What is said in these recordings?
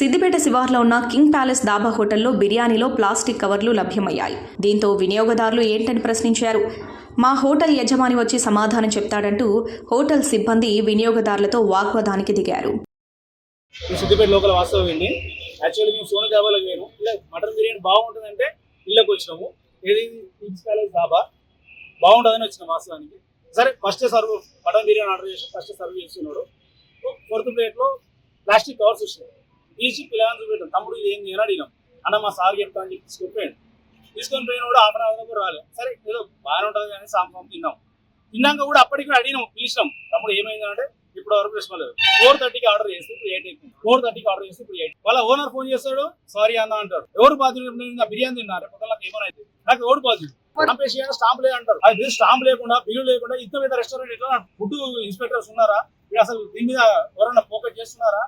సిద్దిపేట శివార్లో ఉన్న king palace dhaba హోటల్లో బిర్యానీలో ప్లాస్టిక్ కవర్లు లభ్యమయ్యాయి. దీంతో వినియోగదారులు ఏంటని ప్రశ్నించారు. మా హోటల్ యజమాని వచ్చి సమాధానం చెప్తాడంటూ హోటల్ సిబ్బంది వినియోగదారులతో వాగ్వాదానికి దిగారు. సిద్దిపేట లోకల్ వాస్తవం ఏంటి? యాక్చువల్లీ మేము సోని దాబాలోకి మేము ఇలా మటన్ బిర్యానీ బాగుంటుందంటే ఇళ్ళకి వచ్చినాము. ఏది? కింగ్స్ ప్యాలెస్ దాబా బాగుంటుందని వచ్చినాం వాస్తవానికి. సరే first serve mutton biryani order చేసి ఫస్ట్ సర్వ్ చేస్తున్నాడు. ఫోర్త్ ప్లేట్లో ప్లాస్టిక్ కవర్స్ వచ్చినాయి. తీసి పిల్లగాని చూపెట్టాం. తమ్ముడు ఇది ఏంది అని అడిగినాం. అన్న మా సార్ చెప్తా అని చెప్పి తీసుకొని తీసుకొని పోయిన కూడా హాఫ్ అన్ అవర్ కూడా రాలేదు. సరే ఏదో బాగానే ఉంటుంది కానీ సాంసం తిన్నాం. తిన్నాక కూడా అప్పటికి అడిగినాం పిలిచినాం. తమ్ముడు ఏమైందంటే ఇప్పుడు వరకు ప్రశ్న లేదు. ఫోర్ థర్టీకి ఆర్డర్ చేస్తే ఇప్పుడు ఎయిట్ అయిపోయింది. ఫోర్ థర్టీకి ఆర్డర్ చేస్తే ఇప్పుడు ఎయిట్. వాళ్ళ ఓనర్ ఫోన్ చేస్తాడు సారీ అన్న అంటాడు. ఎవరు బాధ్యులు బిర్యానీ తిన్నారు. పొద్దున నాకు ఏమైనా అయితే నాకు ఎవరు బాధ్యులు? స్టాంప్ వేసి స్టాంప్ లేదు అంటారు. అది స్టాంప్ లేకుండా బిల్లు లేకుండా ఇంత మీద రెస్టారెంట్ ఎట్లా? ఫుడ్ ఇన్స్పెక్టర్స్ ఉన్నారా? అసలు దీని మీద ఎవరైనా ఫోకస్ చేస్తున్నారా?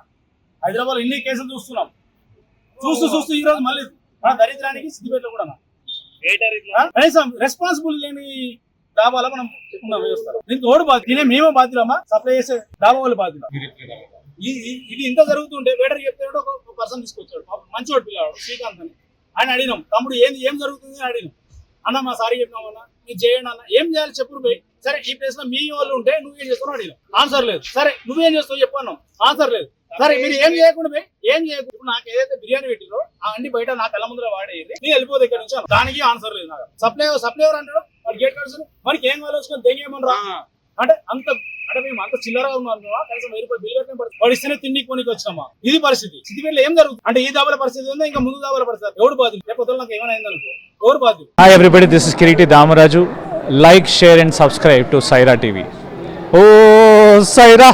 హైదరాబాద్ ఇన్ని కేసులు చూస్తున్నాం? చూస్తూ చూస్తూ ఈ రోజు మళ్ళీ మన దరిద్రానికి సిద్దిపేటలో కూడా? కనీసం రెస్పాన్సిబుల్ లేని డాబాలో మనం దీనికి ఓడి బాధ్యత దీనే మేమే బాధ్యులమా? సప్లై చేసే డాబా వాళ్ళు బాధ్యులు? ఇది ఇంత జరుగుతుంటే వేటర్ చెప్తే ఒక పర్సన్ తీసుకొచ్చాడు. మంచివాడు పిల్లవాడు శ్రీకాంత్ అని. ఆయన అడిగినాం తమ్ముడు ఏంది ఏం జరుగుతుంది? అని అడిగినాం. అన్న మా సారీ చెప్పినామన్నా మీరు చేయండి అన్న. ఏం చేయాలి చెప్పు పోయి సరే ఈ ప్లేస్లో మీ వాళ్ళు ఉంటే నువ్వేం చేస్తావు? అడిగినాం. ఆన్సర్ లేదు. సరే నువ్వేం చేస్తావు చెప్పన్నాం ఆన్సర్ లేదు. సరే మీరు ఏం చేయకుండా ఏం చేయకుండా ఇప్పుడు నాకు ఏదైతే బిర్యానీ పెట్టిరో ఆ అండి బయట నా కళ్ళ ముందర వాడేది నేను వెళ్ళిపోతే ఇక్కడ నుంచి. దానికి ఆన్సర్ లేదు నాకు. సప్లై సప్లై ఎవరు అంటాడు? వాడు గేట్ కడుతుంది మనకి ఏం కావాల్సుకొని దెంగేమని రా? అంటే అంత అంటే మేము అంత చిల్లరగా ఉన్నాం కనీసం వెయ్యి రూపాయలు బిల్లు కట్టిన పరిస్థితి. వాడు ఇస్తేనే తిండి కొనికి వచ్చినామా ఇది పరిస్థితి. సిద్దిపేటలో ఏం జరుగుతుంది? అంటే ఈ దాబల పరిస్థితి ఉందో? ఇంకా ముందు దాబల పరిస్థితి ఎవడు బాధ్యులు రేపు నాకు ఏమైనా అయిందనుకో ఎవరు బాధ్యులు Hi everybody, this is Kiriti Damaraju. Like, share and subscribe to Saira TV. Oh, Saira!